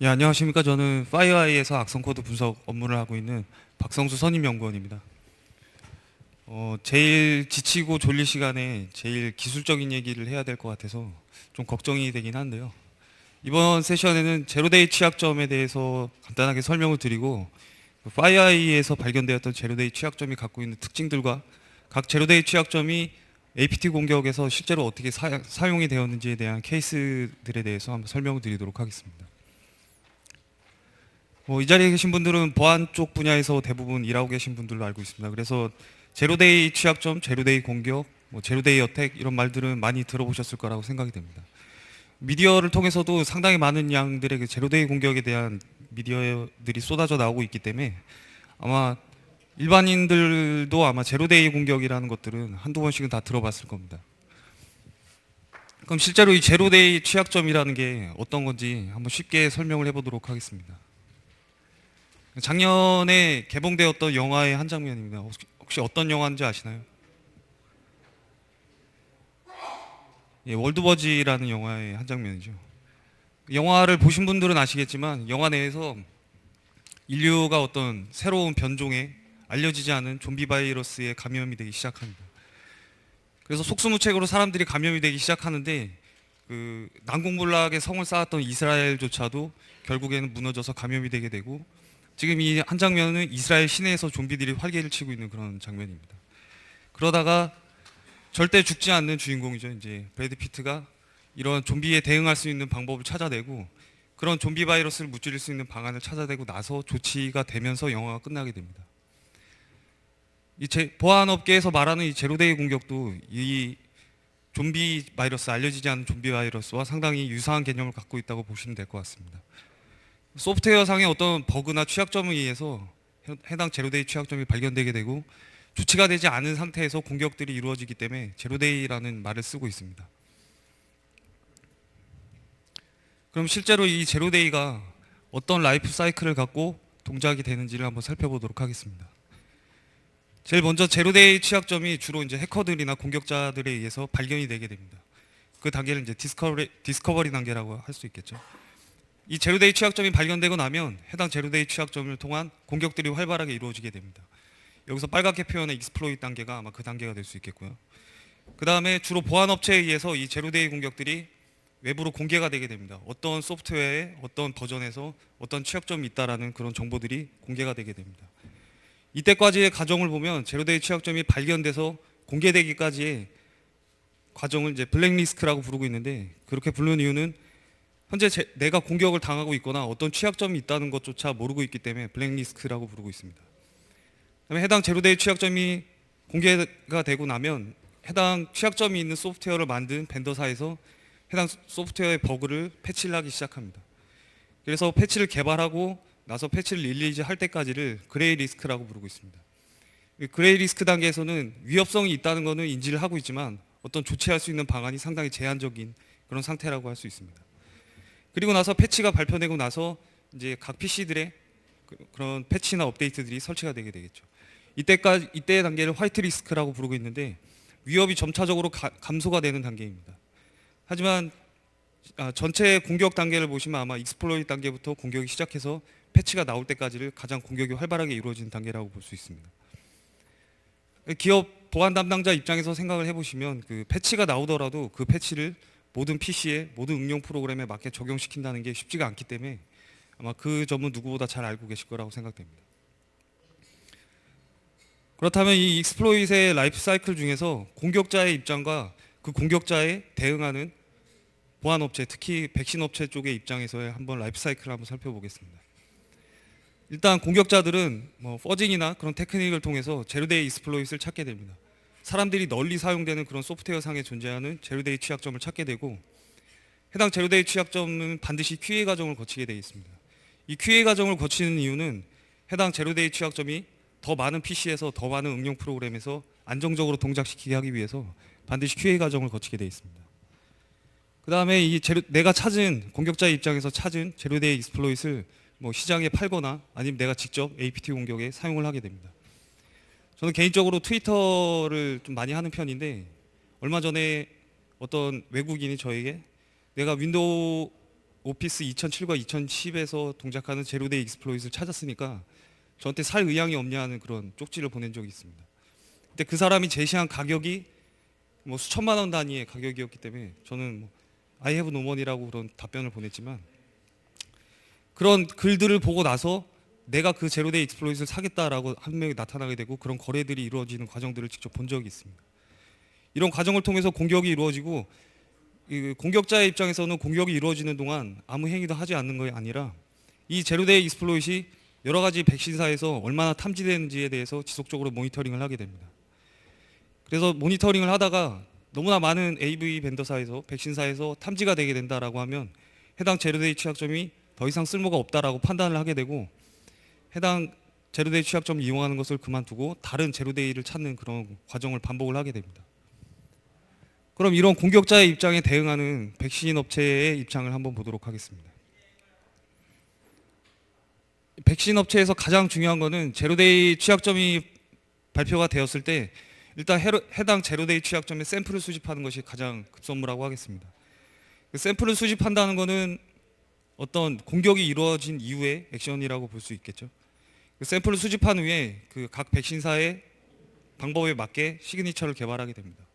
예, 안녕하십니까. 저는 파이어아이에서 악성 코드 분석 업무를 하고 있는 박성수 선임 연구원입니다. 어, 제일 지치고 졸릴 시간에 제일 기술적인 얘기를 해야 될 것 같아서 좀 걱정이 되긴 한데요. 이번 세션에는 제로데이 취약점에 대해서 간단하게 설명을 드리고 그 파이어아이에서 발견되었던 제로데이 취약점이 갖고 있는 특징들과 각 제로데이 취약점이 APT 공격에서 실제로 어떻게 사, 사용이 되었는지에 대한 케이스들에 대해서 한번 설명을 드리도록 하겠습니다. 뭐 이 자리에 계신 분들은 보안 쪽 분야에서 대부분 일하고 계신 분들로 알고 있습니다. 그래서 제로데이 취약점, 제로데이 공격, 뭐 제로데이 어택 이런 말들은 많이 들어보셨을 거라고 생각이 됩니다. 미디어를 통해서도 상당히 많은 양들의 그 제로데이 공격에 대한 미디어들이 쏟아져 나오고 있기 때문에 아마 일반인들도 아마 제로데이 공격이라는 것들은 한두 번씩은 다 들어봤을 겁니다. 그럼 실제로 이 제로데이 취약점이라는 게 어떤 건지 한번 쉽게 설명을 해보도록 하겠습니다. 작년에 개봉되었던 영화의 한 장면입니다. 혹시, 어떤 영화인지 아시나요? 예, 월드버지라는 영화의 한 장면이죠. 영화를 보신 분들은 아시겠지만 영화 내에서 인류가 어떤 새로운 변종의 알려지지 않은 좀비 바이러스에 감염이 되기 시작합니다. 그래서 속수무책으로 사람들이 감염이 되기 시작하는데 그 난공불락의 성을 쌓았던 이스라엘조차도 결국에는 무너져서 감염이 되게 되고 지금 이 한 장면은 이스라엘 시내에서 좀비들이 활개를 치고 있는 그런 장면입니다. 그러다가 절대 죽지 않는 주인공이죠. 이제 브래드 피트가 이런 좀비에 대응할 수 있는 방법을 찾아내고 그런 좀비 바이러스를 무찌를 수 있는 방안을 찾아내고 나서 조치가 되면서 영화가 끝나게 됩니다. 이 제, 보안 업계에서 말하는 이 제로데이 공격도 이 좀비 바이러스 알려지지 않은 좀비 바이러스와 상당히 유사한 개념을 갖고 있다고 보시면 될 것 같습니다. 소프트웨어상의 어떤 버그나 취약점에 의해서 해- 해당 제로데이 취약점이 발견되게 되고 조치가 되지 않은 상태에서 공격들이 이루어지기 때문에 제로데이라는 말을 쓰고 있습니다. 그럼 실제로 이 제로데이가 어떤 라이프 사이클을 갖고 동작이 되는지를 한번 살펴보도록 하겠습니다. 제일 먼저 제로데이 취약점이 주로 이제 해커들이나 공격자들에 의해서 발견이 되게 됩니다. 그 단계를 이제 디스커버리, 디스커버리 단계라고 할 수 있겠죠. 이 제로데이 취약점이 발견되고 나면 해당 제로데이 취약점을 통한 공격들이 활발하게 이루어지게 됩니다. 여기서 빨갛게 표현한 익스플로이트 단계가 아마 그 단계가 될 수 있겠고요. 그 다음에 주로 보안 업체에 의해서 이 제로데이 공격들이 외부로 공개가 되게 됩니다. 어떤 소프트웨어에 어떤 버전에서 어떤 취약점이 있다라는 그런 정보들이 공개가 되게 됩니다. 이때까지의 과정을 보면 제로데이 취약점이 발견돼서 공개되기까지의 과정을 이제 블랙리스트라고 부르고 있는데 그렇게 부르는 이유는 현재 제- 내가 공격을 당하고 있거나 어떤 취약점이 있다는 것조차 모르고 있기 때문에 블랙리스트라고 부르고 있습니다. 그다음에 해당 제로데이 취약점이 공개가 되고 나면 해당 취약점이 있는 소프트웨어를 만든 벤더사에서 해당 소프트웨어의 버그를 패치를 하기 시작합니다. 그래서 패치를 개발하고 나서 패치를 릴리즈 할 때까지를 그레이 리스크라고 부르고 있습니다. 이 그레이 리스크 단계에서는 위협성이 있다는 것은 인지를 하고 있지만 어떤 조치할 수 있는 방안이 상당히 제한적인 그런 상태라고 할 수 있습니다. 그리고 나서 패치가 발표되고 나서 이제 각 PC들의 그런 패치나 업데이트들이 설치가 되게 되겠죠. 이때까지 이때의 단계를 화이트 리스크라고 부르고 있는데 위협이 점차적으로 가- 감소가 되는 단계입니다. 하지만 아, 전체 공격 단계를 보시면 아마 익스플로이 단계부터 공격이 시작해서 패치가 나올 때까지를 가장 공격이 활발하게 이루어지는 단계라고 볼 수 있습니다. 기업 보안 담당자 입장에서 생각을 해보시면 그 패치가 나오더라도 그 패치를 모든 PC에 모든 응용 프로그램에 맞게 적용시킨다는 게 쉽지가 않기 때문에 아마 그 점은 누구보다 잘 알고 계실 거라고 생각됩니다. 그렇다면 이 익스플로잇의 라이프 사이클 중에서 공격자의 입장과 그 공격자에 대응하는 보안 업체, 특히 백신 업체 쪽의 입장에서의 한번 라이프 사이클을 한번 살펴보겠습니다. 일단 공격자들은 뭐 퍼징이나 그런 테크닉을 통해서 제로데이 익스플로잇을 찾게 됩니다. 사람들이 널리 사용되는 그런 소프트웨어 상에 존재하는 제로데이 취약점을 찾게 되고 해당 제로데이 취약점은 반드시 QA 과정을 거치게 되어 있습니다. 이 QA 과정을 거치는 이유는 해당 제로데이 취약점이 더 많은 PC에서 더 많은 응용 프로그램에서 안정적으로 동작시키게 하기 위해서 반드시 QA 과정을 거치게 되어 있습니다. 그 다음에 이 제로, 내가 찾은 공격자의 입장에서 찾은 제로데이 익스플로잇을 뭐 시장에 팔거나 아니면 내가 직접 APT 공격에 사용을 하게 됩니다. 저는 개인적으로 트위터를 좀 많이 하는 편인데 얼마 전에 어떤 외국인이 저에게 내가 윈도우 오피스 2007과 2010에서 동작하는 제로데이 익스플로잇을 찾았으니까 저한테 살 의향이 없냐는 그런 쪽지를 보낸 적이 있습니다. 근데 그 사람이 제시한 가격이 뭐 수천만 원 단위의 가격이었기 때문에 저는 뭐 I have no money라고 그런 답변을 보냈지만 그런 글들을 보고 나서 내가 그 제로데이 익스플로잇을 사겠다라고 한 명이 나타나게 되고 그런 거래들이 이루어지는 과정들을 직접 본 적이 있습니다. 이런 과정을 통해서 공격이 이루어지고 이 공격자의 입장에서는 공격이 이루어지는 동안 아무 행위도 하지 않는 것이 아니라 이 제로데이 익스플로잇이 여러 가지 백신사에서 얼마나 탐지되는지에 대해서 지속적으로 모니터링을 하게 됩니다. 그래서 모니터링을 하다가 너무나 많은 AV 벤더사에서 백신사에서 탐지가 되게 된다라고 하면 해당 제로데이 취약점이 더 이상 쓸모가 없다라고 판단을 하게 되고 해당 제로데이 취약점을 이용하는 것을 그만두고 다른 제로데이를 찾는 그런 과정을 반복을 하게 됩니다. 그럼 이런 공격자의 입장에 대응하는 백신 업체의 입장을 한번 보도록 하겠습니다. 백신 업체에서 가장 중요한 거는 제로데이 취약점이 발표가 되었을 때 일단 해당 제로데이 취약점의 샘플을 수집하는 것이 가장 급선무라고 하겠습니다. 그 샘플을 수집한다는 것은 어떤 공격이 이루어진 이후의 액션이라고 볼 수 있겠죠. 그 샘플을 수집한 후에 그 각 백신사의 방법에 맞게 시그니처를 개발하게 됩니다.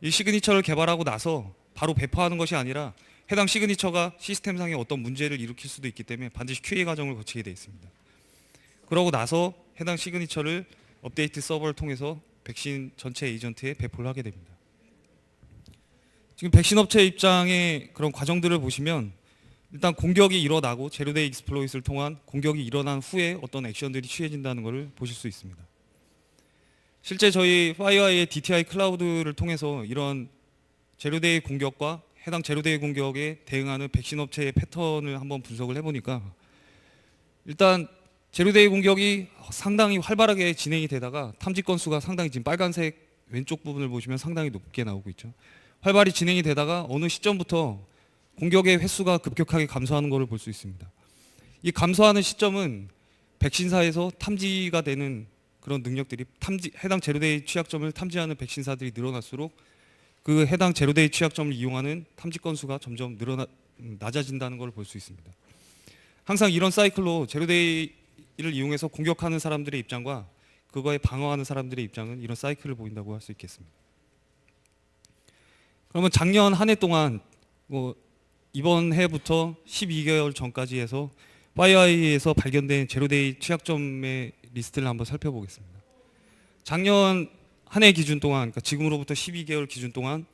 이 시그니처를 개발하고 나서 바로 배포하는 것이 아니라 해당 시그니처가 시스템상에 어떤 문제를 일으킬 수도 있기 때문에 반드시 QA 과정을 거치게 되어 있습니다. 그러고 나서 해당 시그니처를 업데이트 서버를 통해서 백신 전체 에이전트에 배포를 하게 됩니다. 지금 백신 업체 입장의 그런 과정들을 보시면 일단 공격이 일어나고 제로데이 익스플로잇을 통한 공격이 일어난 후에 어떤 액션들이 취해진다는 것을 보실 수 있습니다. 실제 저희 파이어의 DTI 클라우드를 통해서 이런 제로데이 공격과 해당 제로데이 공격에 대응하는 백신 업체의 패턴을 한번 분석을 해보니까 일단 제로데이 공격이 상당히 활발하게 진행이 되다가 탐지 건수가 상당히 지금 빨간색 왼쪽 부분을 보시면 상당히 높게 나오고 있죠. 활발히 진행이 되다가 어느 시점부터 공격의 횟수가 급격하게 감소하는 것을 볼 수 있습니다. 이 감소하는 시점은 백신사에서 탐지가 되는 그런 능력들이 탐지 해당 제로데이 취약점을 탐지하는 백신사들이 늘어날수록 그 해당 제로데이 취약점을 이용하는 탐지 건수가 점점 늘어나 음, 낮아진다는 걸 볼 수 있습니다. 항상 이런 사이클로 제로데이를 이용해서 공격하는 사람들의 입장과 그거에 방어하는 사람들의 입장은 이런 사이클을 보인다고 할 수 있겠습니다. 그러면 작년 한 해 동안 뭐 이번 해부터 12개월 전까지 해서 파이어아이에서 발견된 제로데이 취약점의 리스트를 한번 살펴보겠습니다. 작년 한 해 기준 동안, 그러니까 지금으로부터 12개월 기준 동안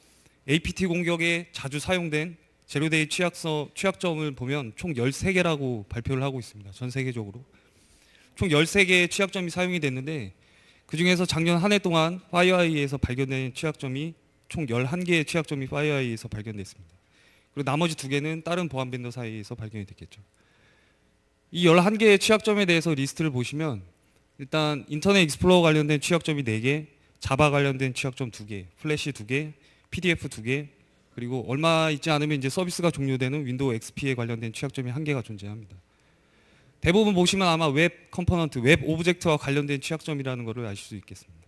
APT 공격에 자주 사용된 제로데이 취약서, 취약점을 보면 총 13개라고 발표를 하고 있습니다. 전 세계적으로. 총 13개의 취약점이 사용이 됐는데 그 중에서 작년 한 해 동안 파이어아이에서 발견된 취약점이 총 11개의 취약점이 파이어아이에서 발견됐습니다. 그리고 나머지 두 개는 다른 보안 벤더 사이에서 발견이 됐겠죠. 이 11개의 취약점에 대해서 리스트를 보시면 일단 인터넷 익스플로러 관련된 취약점이 4개, 자바 관련된 취약점 2개, 플래시 2개, PDF 2개, 그리고 얼마 있지 않으면 이제 서비스가 종료되는 윈도우 XP에 관련된 취약점이 1개가 존재합니다. 대부분 보시면 아마 웹 컴포넌트, 웹 오브젝트와 관련된 취약점이라는 것을 아실 수 있겠습니다.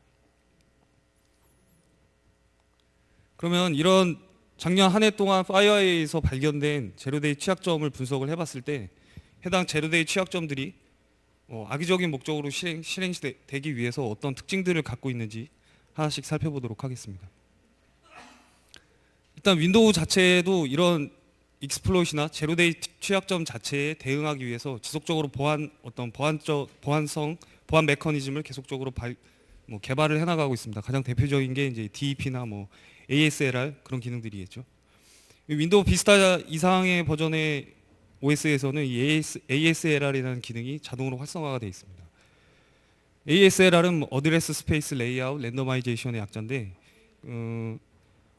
그러면 이런 작년 한 해 동안 파이어에서 발견된 제로데이 취약점을 분석을 해봤을 때 해당 제로데이 취약점들이 어, 악의적인 목적으로 실행, 실행되기 위해서 어떤 특징들을 갖고 있는지 하나씩 살펴보도록 하겠습니다. 일단 윈도우 자체에도 이런 익스플로잇이나 제로데이 취약점 자체에 대응하기 위해서 지속적으로 보안 어떤 보안적 보안성 보안 메커니즘을 계속적으로 발, 뭐 개발을 해나가고 있습니다. 가장 대표적인 게 이제 DEP나 뭐 ASLR 그런 기능들이겠죠. 이 윈도우 비스타 이상의 버전의 OS에서는 이 AS, ASLR이라는 기능이 자동으로 활성화가 되어 있습니다. ASLR은 어드레스 스페이스 레이아웃 랜더마이제이션의 약자인데 어,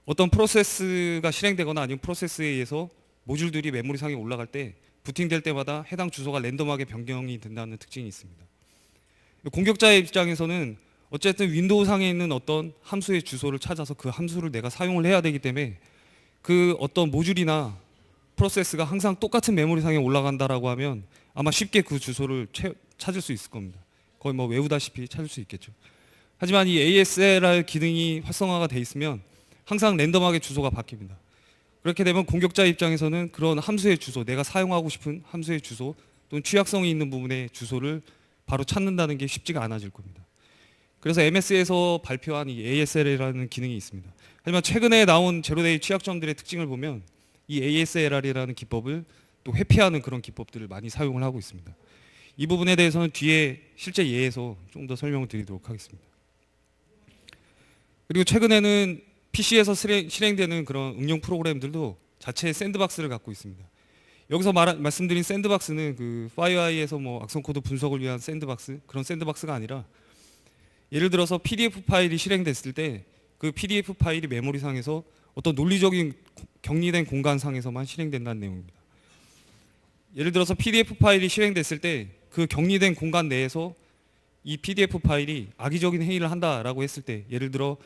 어떤 프로세스가 실행되거나 아니면 프로세스에 의해서 모듈들이 메모리 상에 올라갈 때 부팅될 때마다 해당 주소가 랜덤하게 변경이 된다는 특징이 있습니다. 공격자의 입장에서는 어쨌든 윈도우 상에 있는 어떤 함수의 주소를 찾아서 그 함수를 내가 사용을 해야 되기 때문에 그 어떤 모듈이나 프로세스가 항상 똑같은 메모리 상에 올라간다라고 하면 아마 쉽게 그 주소를 채- 찾을 수 있을 겁니다. 거의 뭐 외우다시피 찾을 수 있겠죠. 하지만 이 ASLR 기능이 활성화가 돼 있으면 항상 랜덤하게 주소가 바뀝니다. 그렇게 되면 공격자 입장에서는 그런 함수의 주소, 내가 사용하고 싶은 함수의 주소 또는 취약성이 있는 부분의 주소를 바로 찾는다는 게 쉽지가 않아질 겁니다. 그래서 MS에서 발표한 이 ASL이라는 기능이 있습니다. 하지만 최근에 나온 제로데이 취약점들의 특징을 보면 이 ASLR이라는 기법을 또 회피하는 그런 기법들을 많이 사용을 하고 있습니다. 이 부분에 대해서는 뒤에 실제 예에서 좀 더 설명을 드리도록 하겠습니다. 그리고 최근에는 PC에서 실행 되는 그런 응용 프로그램들도 자체의 샌드박스를 갖고 있습니다. 여기서 말, 말씀드린 샌드박스는 그 파이어아이에서 뭐 악성 코드 분석을 위한 샌드박스 그런 샌드박스가 아니라 예를 들어서 PDF 파일이 실행됐을 때 그 PDF 파일이 메모리상에서 어떤 논리적인 격리된 공간상에서만 실행된다는 내용입니다. 예를 들어서 PDF 파일이 실행됐을 때 그 격리된 공간 내에서 이 PDF 파일이 악의적인 행위를 한다라고 했을 때 예를 들어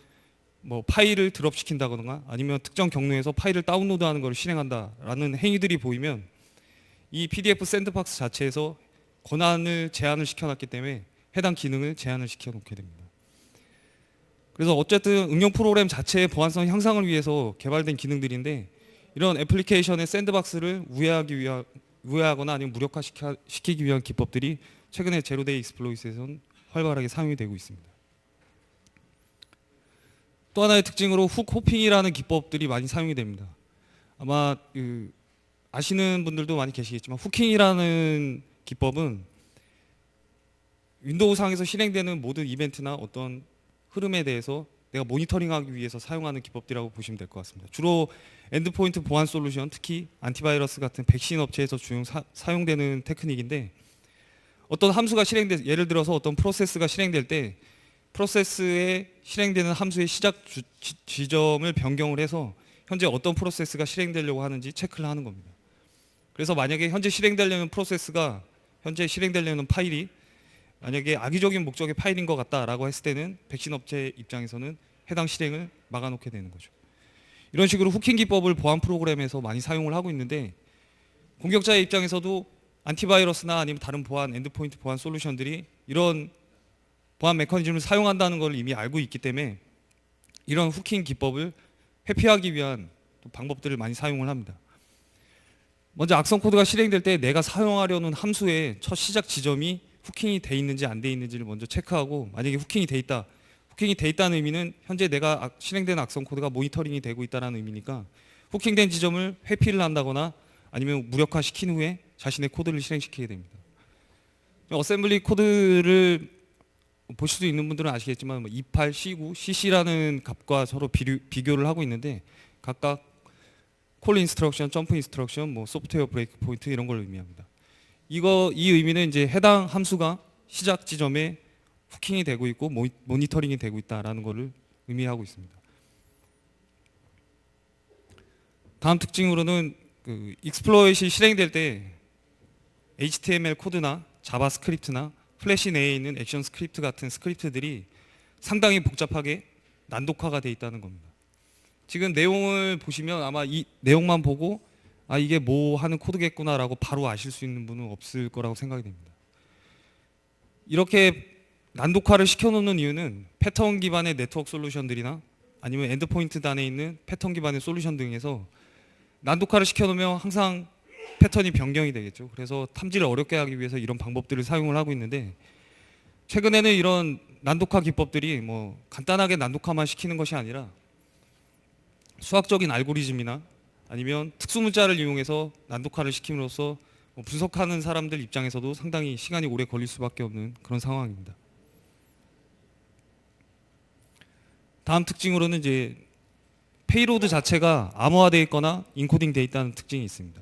뭐 파일을 드롭시킨다거나 아니면 특정 경로에서 파일을 다운로드하는 것을 실행한다라는 행위들이 보이면 이 PDF 샌드박스 자체에서 권한을 제한을 시켜놨기 때문에 해당 기능을 제한을 시켜놓게 됩니다. 그래서 어쨌든 응용 프로그램 자체의 보안성 향상을 위해서 개발된 기능들인데 이런 애플리케이션의 샌드박스를 우회하기 위한 우회하거나 아니면 무력화시키기 위한 기법들이 최근에 제로데이 익스플로이트에서는 활발하게 사용이 되고 있습니다. 또 하나의 특징으로 훅 호핑이라는 기법들이 많이 사용이 됩니다. 아마 그 아시는 분들도 많이 계시겠지만 후킹이라는 기법은 윈도우 상에서 실행되는 모든 이벤트나 어떤 흐름에 대해서 내가 모니터링하기 위해서 사용하는 기법들이라고 보시면 될 것 같습니다. 주로 엔드포인트 보안 솔루션, 특히 안티바이러스 같은 백신 업체에서 주용 사, 사용되는 테크닉인데 어떤 함수가 실행돼 예를 들어서 어떤 프로세스가 실행될 때 프로세스에 실행되는 함수의 시작 주, 지, 지점을 변경을 해서 현재 어떤 프로세스가 실행되려고 하는지 체크를 하는 겁니다. 그래서 만약에 현재 실행되려는 프로세스가 현재 실행되려는 파일이 만약에 악의적인 목적의 파일인 것 같다라고 했을 때는 백신 업체 입장에서는 해당 실행을 막아놓게 되는 거죠. 이런 식으로 후킹 기법을 보안 프로그램에서 많이 사용을 하고 있는데 공격자의 입장에서도 안티바이러스나 아니면 다른 보안 엔드포인트 보안 솔루션들이 이런 보안 메커니즘을 사용한다는 걸 이미 알고 있기 때문에 이런 후킹 기법을 회피하기 위한 방법들을 많이 사용을 합니다. 먼저 악성 코드가 실행될 때 내가 사용하려는 함수의 첫 시작 지점이 후킹이 돼 있는지 안 돼 있는지를 먼저 체크하고 만약에 후킹이 돼 있다. 후킹이 돼 있다는 의미는 현재 내가 실행된 악성 코드가 모니터링이 되고 있다는 의미니까 후킹된 지점을 회피를 한다거나 아니면 무력화시킨 후에 자신의 코드를 실행시키게 됩니다. 어셈블리 코드를 보실 수 있는 분들은 아시겠지만 28, C9, CC라는 값과 서로 비교, 를 하고 있는데 각각 콜 인스트럭션, 점프 인스트럭션, 뭐 소프트웨어 브레이크 포인트 이런 걸 의미합니다. 이거 이 의미는 이제 해당 함수가 시작 지점에 후킹이 되고 있고 모니터링이 되고 있다라는 것을 의미하고 있습니다. 다음 특징으로는 그 익스플로잇이 실행될 때 HTML 코드나 자바스크립트나 플래시 내에 있는 액션 스크립트 같은 스크립트들이 상당히 복잡하게 난독화가 돼 있다는 겁니다. 지금 내용을 보시면 아마 이 내용만 보고 아 이게 뭐 하는 코드겠구나라고 바로 아실 수 있는 분은 없을 거라고 생각이 됩니다. 이렇게 난독화를 시켜놓는 이유는 패턴 기반의 네트워크 솔루션들이나 아니면 엔드포인트 단에 있는 패턴 기반의 솔루션 등에서 난독화를 시켜놓으면 항상 패턴이 변경이 되겠죠. 그래서 탐지를 어렵게 하기 위해서 이런 방법들을 사용을 하고 있는데 최근에는 이런 난독화 기법들이 뭐 간단하게 난독화만 시키는 것이 아니라 수학적인 알고리즘이나 아니면 특수 문자를 이용해서 난독화를 시킴으로써 뭐 분석하는 사람들 입장에서도 상당히 시간이 오래 걸릴 수밖에 없는 그런 상황입니다. 다음 특징으로는 이제 페이로드 자체가 암호화되어 있거나 인코딩되어 있다는 특징이 있습니다.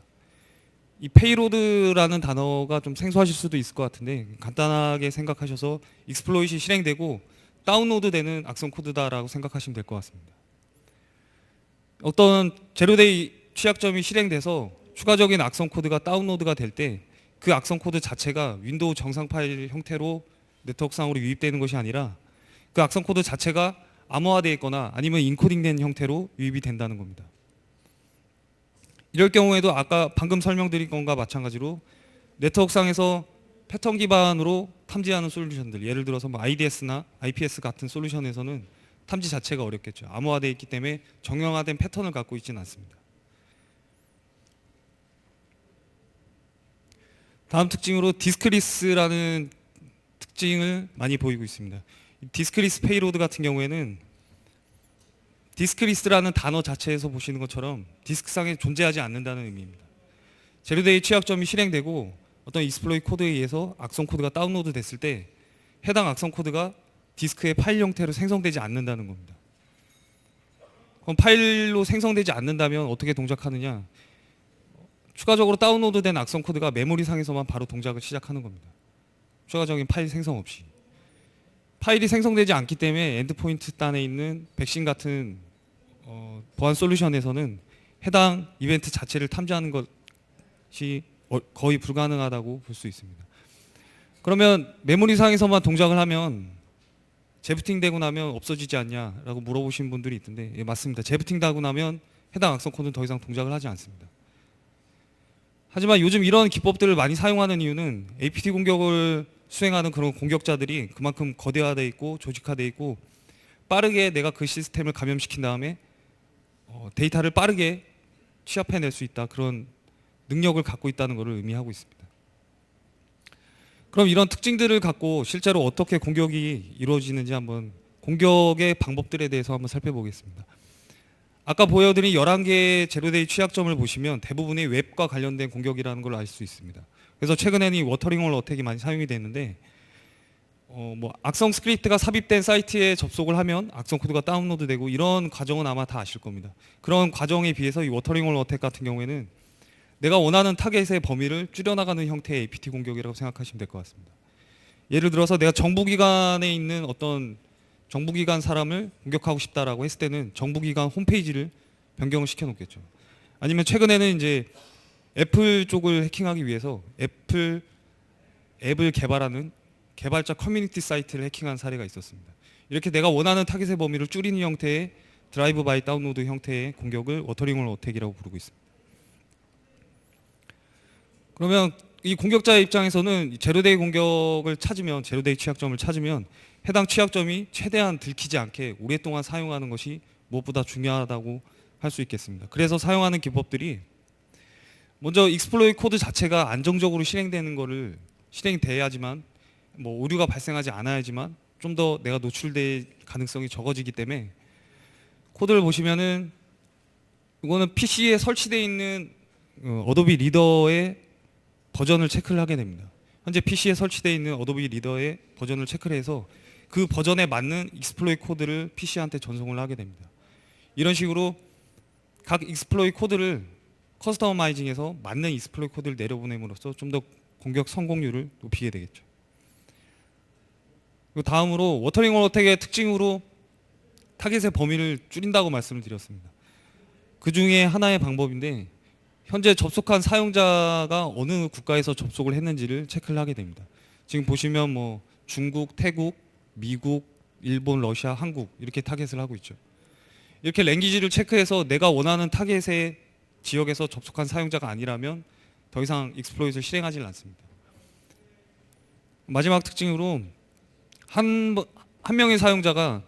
이 페이로드라는 단어가 좀 생소하실 수도 있을 것 같은데 간단하게 생각하셔서 익스플로잇이 실행되고 다운로드되는 악성 코드다라고 생각하시면 될 것 같습니다. 어떤 제로데이 취약점이 실행돼서 추가적인 악성 코드가 다운로드가 될 때 그 악성 코드 자체가 윈도우 정상 파일 형태로 네트워크상으로 유입되는 것이 아니라 그 악성 코드 자체가 암호화되어 있거나 아니면 인코딩된 형태로 유입이 된다는 겁니다. 이럴 경우에도 아까 방금 설명드린 것과 마찬가지로 네트워크상에서 패턴 기반으로 탐지하는 솔루션들 예를 들어서 뭐 IDS나 IPS 같은 솔루션에서는 탐지 자체가 어렵겠죠. 암호화되어 있기 때문에 정형화된 패턴을 갖고 있지는 않습니다. 다음 특징으로 디스크리스라는 특징을 많이 보이고 있습니다. 이 디스크리스 페이로드 같은 경우에는 디스크리스라는 단어 자체에서 보시는 것처럼 디스크상에 존재하지 않는다는 의미입니다. 제로데이 취약점이 실행되고 어떤 익스플로이 코드에 의해서 악성 코드가 다운로드 됐을 때 해당 악성 코드가 디스크의 파일 형태로 생성되지 않는다는 겁니다. 그럼 파일로 생성되지 않는다면 어떻게 동작하느냐? 추가적으로 다운로드된 악성 코드가 메모리 상에서만 바로 동작을 시작하는 겁니다. 추가적인 파일 생성 없이. 파일이 생성되지 않기 때문에 엔드포인트 단에 있는 백신 같은 어, 보안 솔루션에서는 해당 이벤트 자체를 탐지하는 것이 어- 거의 불가능하다고 볼 수 있습니다. 그러면 메모리 상에서만 동작을 하면 재부팅 되고 나면 없어지지 않냐라고 물어보신 분들이 있던데 예, 맞습니다. 재부팅 되고 나면 해당 악성 코드는 더 이상 동작을 하지 않습니다. 하지만 요즘 이런 기법들을 많이 사용하는 이유는 APT 공격을 수행하는 그런 공격자들이 그만큼 거대화돼 있고 조직화돼 있고 빠르게 내가 그 시스템을 감염시킨 다음에 어, 데이터를 빠르게 취합해낼 수 있다 그런 능력을 갖고 있다는 것을 의미하고 있습니다. 그럼 이런 특징들을 갖고 실제로 어떻게 공격이 이루어지는지 한번 공격의 방법들에 대해서 한번 살펴보겠습니다. 아까 보여드린 11개의 제로데이 취약점을 보시면 대부분이 웹과 관련된 공격이라는 걸 알 수 있습니다. 그래서 최근에는 이 워터링홀 어택이 많이 사용이 됐는데 어, 뭐 악성 스크립트가 삽입된 사이트에 접속을 하면 악성 코드가 다운로드되고 이런 과정은 아마 다 아실 겁니다. 그런 과정에 비해서 이 워터링홀 어택 같은 경우에는 내가 원하는 타겟의 범위를 줄여나가는 형태의 APT 공격이라고 생각하시면 될 것 같습니다. 예를 들어서 내가 정부기관에 있는 어떤 정부기관 사람을 공격하고 싶다라고 했을 때는 정부기관 홈페이지를 변경을 시켜놓겠죠. 아니면 최근에는 이제 애플 쪽을 해킹하기 위해서 애플 앱을 개발하는 개발자 커뮤니티 사이트를 해킹한 사례가 있었습니다. 이렇게 내가 원하는 타겟의 범위를 줄이는 형태의 드라이브 바이 다운로드 형태의 공격을 워터링홀 어택이라고 부르고 있습니다. 그러면 이 공격자의 입장에서는 이 제로데이 공격을 찾으면 제로데이 취약점을 찾으면 해당 취약점이 최대한 들키지 않게 오랫동안 사용하는 것이 무엇보다 중요하다고 할 수 있겠습니다. 그래서 사용하는 기법들이 먼저 익스플로이 코드 자체가 안정적으로 실행되는 것을 실행돼야지만 뭐 오류가 발생하지 않아야지만 좀 더 내가 노출될 가능성이 적어지기 때문에 코드를 보시면은 이거는 PC에 설치되어 있는 어, 어도비 리더의 버전을 체크를 하게 됩니다. 현재 PC에 설치되어 있는 어도비 리더의 버전을 체크를 해서 그 버전에 맞는 익스플로이 코드를 PC한테 전송을 하게 됩니다. 이런 식으로 각 익스플로이 코드를 커스터마이징해서 맞는 익스플로이 코드를 내려보냄으로써 좀 더 공격 성공률을 높이게 되겠죠. 다음으로 워터링 어택의 특징으로 타겟의 범위를 줄인다고 말씀을 드렸습니다. 그 중에 하나의 방법인데 현재 접속한 사용자가 어느 국가에서 접속을 했는지를 체크를 하게 됩니다. 지금 보시면 뭐 중국, 태국, 미국, 일본, 러시아, 한국 이렇게 타겟을 하고 있죠. 이렇게 랭귀지를 체크해서 내가 원하는 타겟의 지역에서 접속한 사용자가 아니라면 더 이상 익스플로잇을 실행하지 않습니다. 마지막 특징으로 한, 번- 한 명의 사용자가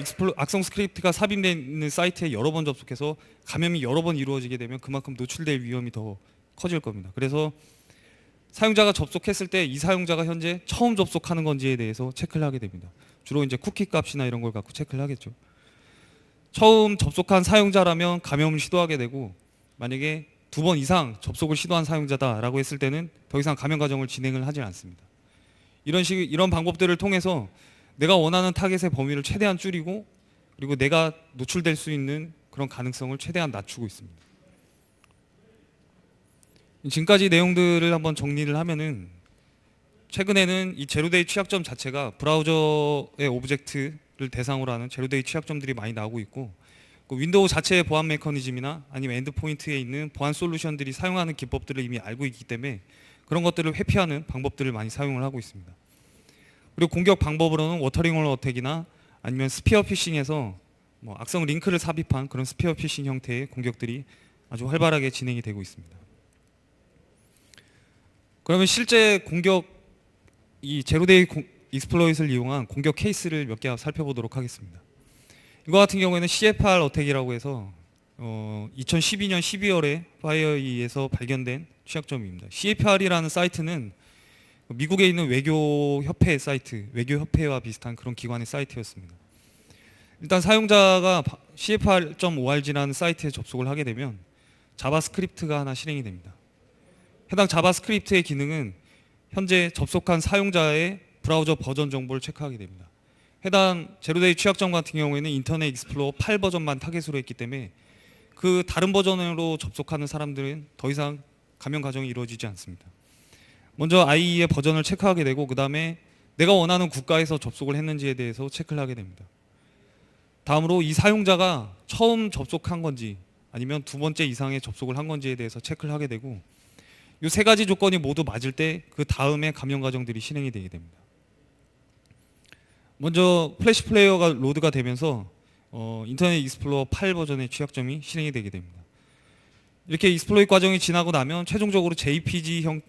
익스플로, 악성 스크립트가 삽입되어 있는 사이트에 여러 번 접속해서 감염이 여러 번 이루어지게 되면 그만큼 노출될 위험이 더 커질 겁니다. 그래서 사용자가 접속했을 때 이 사용자가 현재 처음 접속하는 건지에 대해서 체크를 하게 됩니다. 주로 이제 쿠키 값이나 이런 걸 갖고 체크를 하겠죠. 처음 접속한 사용자라면 감염을 시도하게 되고 만약에 두 번 이상 접속을 시도한 사용자다라고 했을 때는 더 이상 감염 과정을 진행을 하지 않습니다. 이런 식 이런 방법들을 통해서 내가 원하는 타겟의 범위를 최대한 줄이고 그리고 내가 노출될 수 있는 그런 가능성을 최대한 낮추고 있습니다. 지금까지 내용들을 한번 정리를 하면은 최근에는 이 제로데이 취약점 자체가 브라우저의 오브젝트를 대상으로 하는 제로데이 취약점들이 많이 나오고 있고 그 윈도우 자체의 보안 메커니즘이나 아니면 엔드포인트에 있는 보안 솔루션들이 사용하는 기법들을 이미 알고 있기 때문에 그런 것들을 회피하는 방법들을 많이 사용을 하고 있습니다. 그리고 공격 방법으로는 워터링홀 어택이나 아니면 스피어 피싱에서 뭐 악성 링크를 삽입한 그런 스피어 피싱 형태의 공격들이 아주 활발하게 진행이 되고 있습니다. 그러면 실제 공격 이 제로데이 공- 익스플로잇을 이용한 공격 케이스를 몇 개 살펴보도록 하겠습니다. 이거 같은 경우에는 CFR 어택이라고 해서 어, 2012년 12월에 파이어이에서 발견된 취약점입니다. CFR이라는 사이트는 미국에 있는 외교 협회 사이트, 외교 협회와 비슷한 그런 기관의 사이트였습니다. 일단 사용자가 cfr.org라는 사이트에 접속을 하게 되면 자바스크립트가 하나 실행이 됩니다. 해당 자바스크립트의 기능은 현재 접속한 사용자의 브라우저 버전 정보를 체크하게 됩니다. 해당 제로데이 취약점 같은 경우에는 인터넷 익스플로어 8 버전만 타겟으로 했기 때문에 그 다른 버전으로 접속하는 사람들은 더 이상 감염 과정이 이루어지지 않습니다. 먼저 IE의 버전을 체크하게 되고 그 다음에 내가 원하는 국가에서 접속을 했는지에 대해서 체크를 하게 됩니다. 다음으로 이 사용자가 처음 접속한 건지 아니면 두 번째 이상의 접속을 한 건지에 대해서 체크를 하게 되고 이 세 가지 조건이 모두 맞을 때 그 다음에 감염 과정들이 실행이 되게 됩니다. 먼저 플래시 플레이어가 로드가 되면서 어, 인터넷 익스플로어 8 버전의 취약점이 실행이 되게 됩니다. 이렇게 익스플로이 과정이 지나고 나면 최종적으로 JPG 형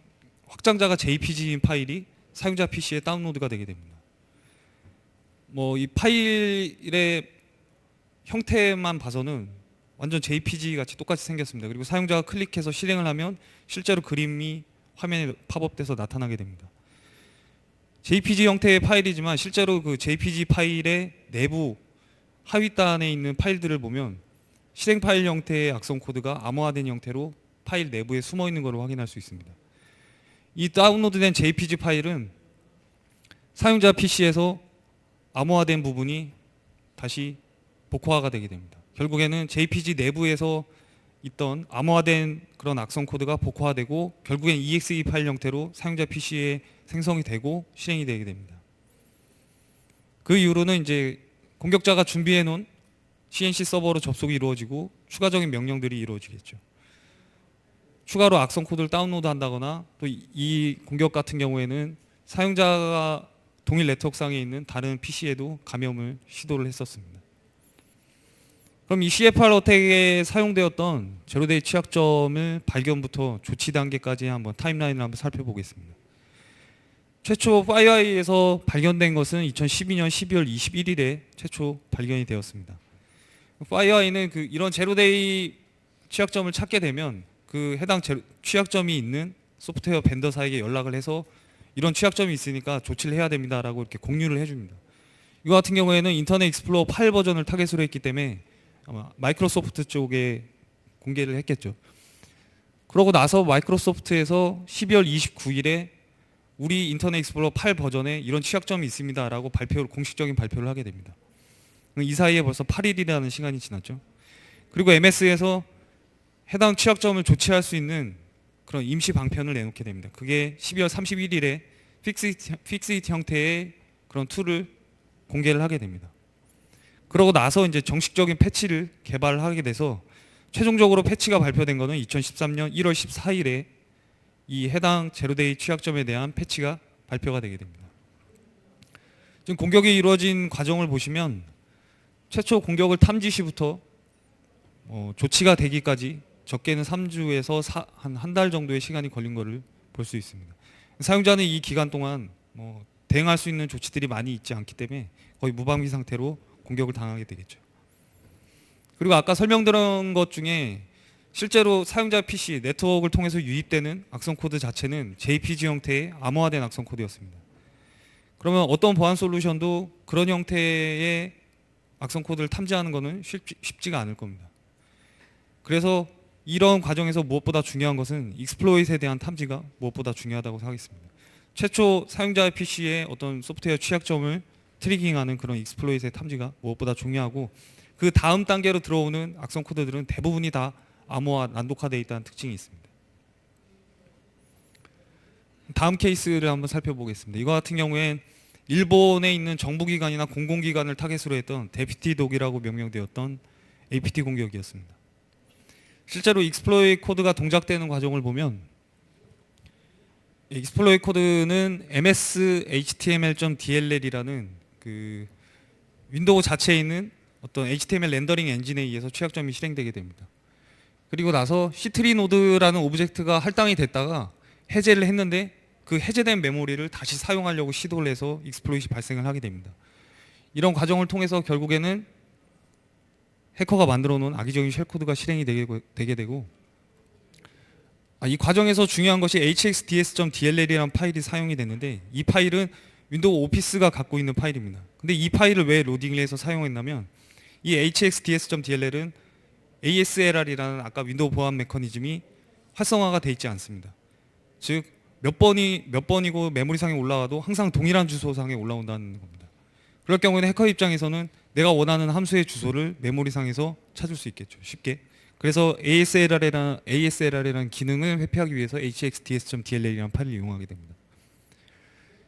확장자가 JPG인 파일이 사용자 PC에 다운로드가 되게 됩니다. 뭐 이 파일의 형태만 봐서는 완전 JPG 같이 똑같이 생겼습니다. 그리고 사용자가 클릭해서 실행을 하면 실제로 그림이 화면에 팝업돼서 나타나게 됩니다. JPG 형태의 파일이지만 실제로 그 JPG 파일의 내부 하위단에 있는 파일들을 보면 실행 파일 형태의 악성 코드가 암호화된 형태로 파일 내부에 숨어 있는 것을 확인할 수 있습니다. 이 다운로드된 JPG 파일은 사용자 PC에서 암호화된 부분이 다시 복호화가 되게 됩니다. 결국에는 JPG 내부에서 있던 암호화된 그런 악성 코드가 복호화되고 결국엔 EXE 파일 형태로 사용자 PC에 생성이 되고 실행이 되게 됩니다. 그 이후로는 이제 공격자가 준비해 놓은 CNC 서버로 접속이 이루어지고 추가적인 명령들이 이루어지겠죠. 추가로 악성 코드를 다운로드 한다거나 또 이 공격 같은 경우에는 사용자가 동일 네트워크상에 있는 다른 PC에도 감염을 시도를 했었습니다. 그럼 이 CFR 어택에 사용되었던 제로데이 취약점을 발견부터 조치 단계까지 한번 타임라인을 한번 살펴보겠습니다. 최초 파이어아이에서 발견된 것은 2012년 12월 21일에 최초 발견이 되었습니다. 파이어아이는 그 이런 제로데이 취약점을 찾게 되면 그 해당 제로, 취약점이 있는 소프트웨어 벤더사에게 연락을 해서 이런 취약점이 있으니까 조치를 해야 됩니다라고 이렇게 공유를 해줍니다. 이거 같은 경우에는 인터넷 익스플로어 8 버전을 타겟으로 했기 때문에 아마 마이크로소프트 쪽에 공개를 했겠죠. 그러고 나서 마이크로소프트에서 12월 29일에 우리 인터넷 익스플로러 8 버전에 이런 취약점이 있습니다라고 발표를 공식적인 발표를 하게 됩니다. 이 사이에 벌써 8일이라는 시간이 지났죠. 그리고 MS에서 해당 취약점을 조치할 수 있는 그런 임시 방편을 내놓게 됩니다. 그게 12월 31일에 픽스잇, 픽스잇 형태의 그런 툴을 공개를 하게 됩니다. 그러고 나서 이제 정식적인 패치를 개발하게 돼서 최종적으로 패치가 발표된 것은 2013년 1월 14일에 이 해당 제로데이 취약점에 대한 패치가 발표가 되게 됩니다. 지금 공격이 이루어진 과정을 보시면 최초 공격을 탐지 시부터 어, 조치가 되기까지 적게는 3주에서 한 한 달 정도의 시간이 걸린 것을 볼 수 있습니다. 사용자는 이 기간 동안 뭐 대응할 수 있는 조치들이 많이 있지 않기 때문에 거의 무방비 상태로 공격을 당하게 되겠죠. 그리고 아까 설명드린 것 중에 실제로 사용자 PC 네트워크를 통해서 유입되는 악성 코드 자체는 JPG 형태의 암호화된 악성 코드였습니다. 그러면 어떤 보안 솔루션도 그런 형태의 악성 코드를 탐지하는 것은 쉽지, 가 않을 겁니다. 그래서 이런 과정에서 무엇보다 중요한 것은 익스플로잇에 대한 탐지가 무엇보다 중요하다고 하겠습니다. 최초 사용자 PC의 어떤 소프트웨어 취약점을 트리깅하는 그런 익스플로잇의 탐지가 무엇보다 중요하고 그 다음 단계로 들어오는 악성 코드들은 대부분이 다 암호화 난독화되어 있다는 특징이 있습니다. 다음 케이스를 한번 살펴보겠습니다. 이거 같은 경우엔 일본에 있는 정부기관이나 공공기관을 타겟으로 했던 데피티 독이라고 명명되었던 APT 공격이었습니다. 실제로 익스플로이 코드가 동작되는 과정을 보면 익스플로이 코드는 ms html.dll이라는 그 윈도우 자체에 있는 어떤 HTML 렌더링 엔진에 의해서 취약점이 실행되게 됩니다. 그리고 나서 C3 노드라는 오브젝트가 할당이 됐다가 해제를 했는데 그 해제된 메모리를 다시 사용하려고 시도를 해서 익스플로잇이 발생을 하게 됩니다. 이런 과정을 통해서 결국에는 해커가 만들어 놓은 악의적인 쉘 코드가 실행이 되게, 되게 되고 아, 이 과정에서 중요한 것이 hxds.dll이라는 파일이 사용이 됐는데 이 파일은 윈도우 오피스가 갖고 있는 파일입니다. 근데 이 파일을 왜 로딩을 해서 사용했냐면 이 hxds.dll은 ASLR이라는 아까 윈도우 보안 메커니즘이 활성화가 돼 있지 않습니다. 즉 몇 번이 몇 번이고 메모리상에 올라와도 항상 동일한 주소상에 올라온다는 겁니다. 그럴 경우에는 해커 입장에서는 내가 원하는 함수의 주소를 메모리상에서 찾을 수 있겠죠. 쉽게. 그래서 ASLR이라는 ASLR이라는 기능을 회피하기 위해서 hxds.dll이라는 파일을 이용하게 됩니다.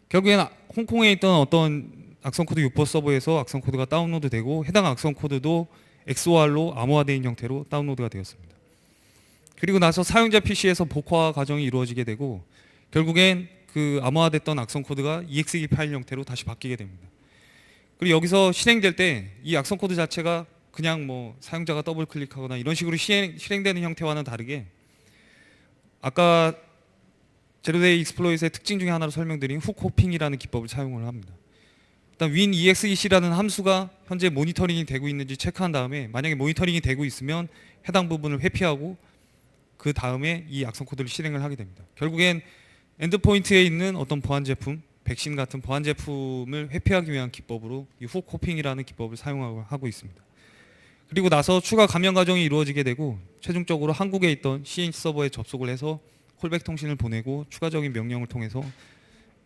결국에는 홍콩에 있던 어떤 악성 코드 유포 서버에서 악성 코드가 다운로드 되고 해당 악성 코드도 XOR로 암호화된 형태로 다운로드가 되었습니다. 그리고 나서 사용자 PC에서 복화 과정이 이루어지게 되고 결국엔 그 암호화됐던 악성 코드가 exe 파일 형태로 다시 바뀌게 됩니다. 그리고 여기서 실행될 때 이 악성 코드 자체가 그냥 뭐 사용자가 더블 클릭하거나 이런 식으로 실행, 실행되는 형태와는 다르게 아까 제로데이 익스플로잇의 특징 중에 하나로 설명드린 훅 호핑이라는 기법을 사용을 합니다. 일단 win exec라는 함수가 현재 모니터링이 되고 있는지 체크한 다음에 만약에 모니터링이 되고 있으면 해당 부분을 회피하고 그 다음에 이 악성 코드를 실행을 하게 됩니다. 결국엔 엔드포인트에 있는 어떤 보안 제품, 백신 같은 보안 제품을 회피하기 위한 기법으로 이훅 호핑이라는 기법을 사용하고 있습니다. 그리고 나서 추가 감염 과정이 이루어지게 되고 최종적으로 한국에 있던 CNC 서버에 접속을 해서 콜백 통신을 보내고 추가적인 명령을 통해서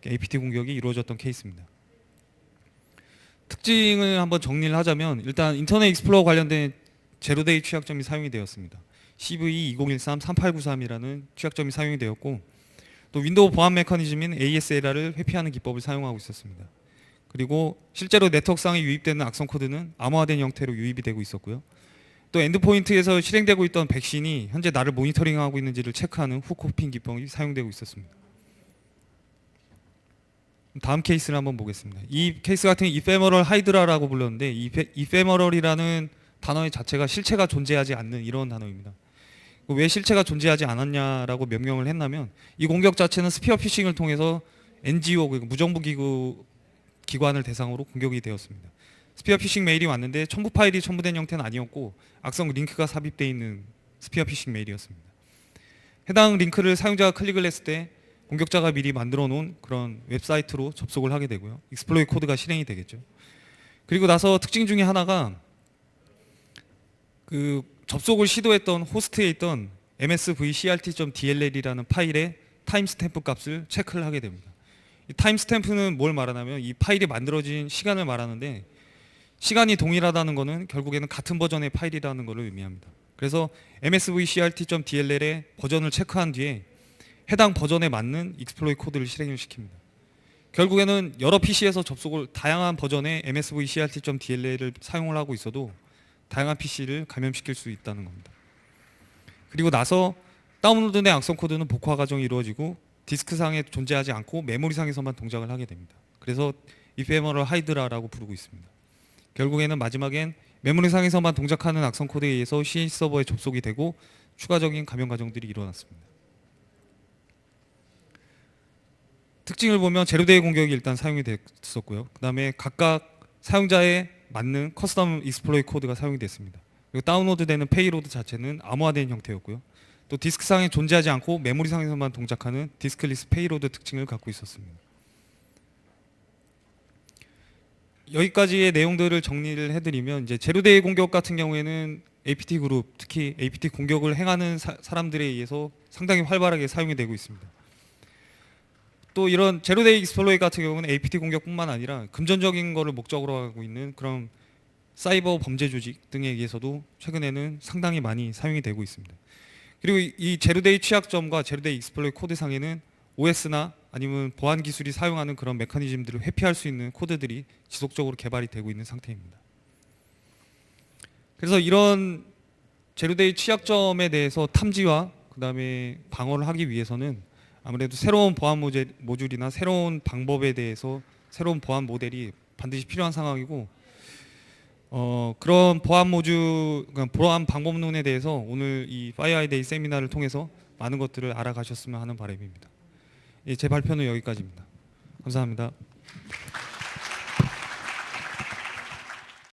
APT 공격이 이루어졌던 케이스입니다. 특징을 한번 정리를 하자면 일단 인터넷 익스플로러 관련된 제로데이 취약점이 사용이 되었습니다. CV 2013-3893이라는 취약점이 사용이 되었고 또 윈도우 보안 메커니즘인 ASLR을 회피하는 기법을 사용하고 있었습니다. 그리고 실제로 네트워크상에 유입되는 악성 코드는 암호화된 형태로 유입이 되고 있었고요. 또 엔드포인트에서 실행되고 있던 백신이 현재 나를 모니터링하고 있는지를 체크하는 훅호핑 기법이 사용되고 있었습니다. 다음 케이스를 한번 보겠습니다. 이 케이스 같은 이페머럴 하이드라라고 불렀는데 이 이페머럴이라는 단어의 자체가 실체가 존재하지 않는 이런 단어입니다. 왜 실체가 존재하지 않았냐라고 명명을 했냐면 이 공격 자체는 스피어 피싱을 통해서 NGO 그러니까 무정부 기구 기관을 대상으로 공격이 되었습니다. 스피어 피싱 메일이 왔는데 첨부 파일이 첨부된 형태는 아니었고 악성 링크가 삽입되어 있는 스피어 피싱 메일이었습니다. 해당 링크를 사용자가 클릭을 했을 때 공격자가 미리 만들어 놓은 그런 웹사이트로 접속을 하게 되고요. 익스플로이 코드가 실행이 되겠죠. 그리고 나서 특징 중에 하나가 그 접속을 시도했던 호스트에 있던 msvcrt.dll이라는 파일의 타임스탬프 값을 체크를 하게 됩니다. 이 타임스탬프는 뭘 말하냐면 이 파일이 만들어진 시간을 말하는데 시간이 동일하다는 것은 결국에는 같은 버전의 파일이라는 것을 의미합니다. 그래서 msvcrt.dll의 버전을 체크한 뒤에 해당 버전에 맞는 익스플로이 코드를 실행을 시킵니다. 결국에는 여러 PC에서 접속을 다양한 버전의 msvcrt.dll을 사용을 하고 있어도 다양한 PC를 감염시킬 수 있다는 겁니다. 그리고 나서 다운로드 된 악성 코드는 복화 과정이 이루어지고 디스크 상에 존재하지 않고 메모리 상에서만 동작을 하게 됩니다. 그래서 이페머럴 하이드라라고 부르고 있습니다. 결국에는 마지막엔 메모리상에서만 동작하는 악성 코드에 의해서 CNC 서버에 접속이 되고 추가적인 감염 과정들이 일어났습니다. 특징을 보면 제로데이 공격이 일단 사용이 됐었고요. 그 다음에 각각 사용자의 맞는 커스텀 익스플로이 코드가 사용이 됐습니다. 그리고 다운로드되는 페이로드 자체는 암호화된 형태였고요. 또 디스크상에 존재하지 않고 메모리상에서만 동작하는 디스크리스 페이로드 특징을 갖고 있었습니다. 여기까지의 내용들을 정리를 해드리면 이제 제로데이 공격 같은 경우에는 APT 그룹 특히 APT 공격을 행하는 사, 사람들에 의해서 상당히 활발하게 사용이 되고 있습니다. 또 이런 제로데이 익스플로이 같은 경우는 APT 공격뿐만 아니라 금전적인 거를 목적으로 하고 있는 그런 사이버 범죄 조직 등에 의해서도 최근에는 상당히 많이 사용이 되고 있습니다. 그리고 이 제로데이 취약점과 제로데이 익스플로이 코드상에는 OS나 아니면 보안 기술이 사용하는 그런 메커니즘들을 회피할 수 있는 코드들이 지속적으로 개발이 되고 있는 상태입니다. 그래서 이런 제로데이 취약점에 대해서 탐지와 그다음에 방어를 하기 위해서는 아무래도 새로운 보안 모듈이나 새로운 방법에 대해서 새로운 보안 모델이 반드시 필요한 상황이고 어, 그런 보안 모듈, 그러니까 보안 방법론에 대해서 오늘 이 파이어아이데이 세미나를 통해서 많은 것들을 알아가셨으면 하는 바람입니다. 예, 제 발표는 여기까지입니다. 감사합니다.